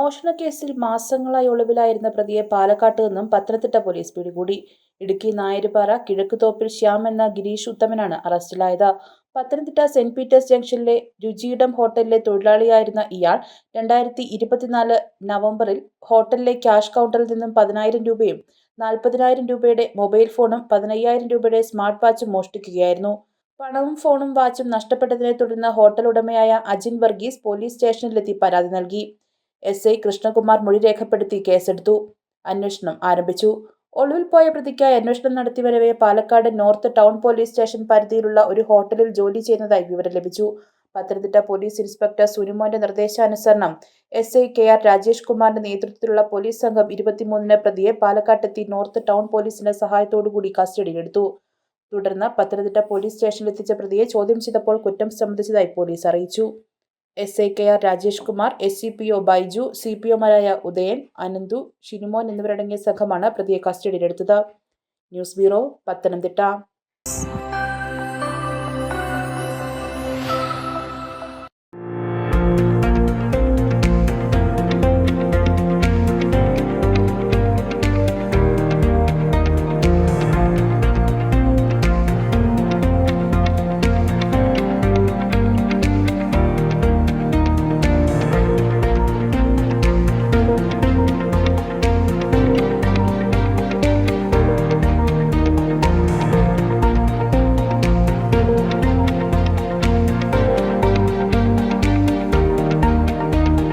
മോഷണക്കേസിൽ മാസങ്ങളായി ഒളിവിലായിരുന്ന പ്രതിയെ പാലക്കാട്ട് നിന്നും പത്തനംതിട്ട പോലീസ് പിടികൂടി. ഇടുക്കി നായരുപാറ കിഴക്കുതോപ്പിൽ ശ്യാം എന്ന ഗിരീഷ് ഉത്തമനാണ് അറസ്റ്റിലായത്. പത്തനംതിട്ട സെന്റ് പീറ്റേഴ്സ് ജംഗ്ഷനിലെ രുചിയിടം ഹോട്ടലിലെ തൊഴിലാളിയായിരുന്ന ഇയാൾ രണ്ടായിരത്തി ഇരുപത്തിനാല് നവംബറിൽ ഹോട്ടലിലെ ക്യാഷ് കൗണ്ടറിൽ നിന്നും പതിനായിരം രൂപയും നാൽപ്പതിനായിരം രൂപയുടെ മൊബൈൽ ഫോണും പതിനയ്യായിരം രൂപയുടെ സ്മാർട്ട് വാച്ചും മോഷ്ടിക്കുകയായിരുന്നു. പണവും ഫോണും വാച്ചും നഷ്ടപ്പെട്ടതിനെ തുടർന്ന് ഹോട്ടൽ ഉടമയായ അജിൻ വർഗീസ് പോലീസ് സ്റ്റേഷനിലെത്തി പരാതി നൽകി. എസ് ഐ കൃഷ്ണകുമാർ മൊഴി രേഖപ്പെടുത്തി കേസെടുത്തു. അന്വേഷണം ആരംഭിച്ചു. ഒളിവിൽ പോയ പ്രതിക്കായി അന്വേഷണം നടത്തി വരവെ Palakkad north town police station പരിധിയിലുള്ള ഒരു ഹോട്ടലിൽ ജോലി ചെയ്യുന്നതായി വിവരം ലഭിച്ചു. പത്തനംതിട്ട പോലീസ് ഇൻസ്പെക്ടർ സുനിമോന്റെ നിർദ്ദേശാനുസരണം S I K R Rajesh കുമാറിന്റെ നേതൃത്വത്തിലുള്ള പോലീസ് സംഘം ഇരുപത്തിമൂന്നിന് പ്രതിയെ പാലക്കാട്ടെത്തി നോർത്ത് ടൗൺ പോലീസിന്റെ സഹായത്തോടുകൂടി കസ്റ്റഡിയിലെടുത്തു. തുടർന്ന് പത്തനംതിട്ട പോലീസ് സ്റ്റേഷനിലെത്തിച്ച പ്രതിയെ ചോദ്യം ചെയ്തപ്പോൾ കുറ്റം സമ്മതിച്ചതായി പോലീസ് അറിയിച്ചു. S A K R Rajesh Kumar S C P O Baiju C P ഒമാരായ Udayan Ananthu Shinumon എന്നിവരടങ്ങിയ സംഘമാണ് പ്രതിയെ കസ്റ്റഡിയിലെടുത്തത്. News bureau Pathanamthitta.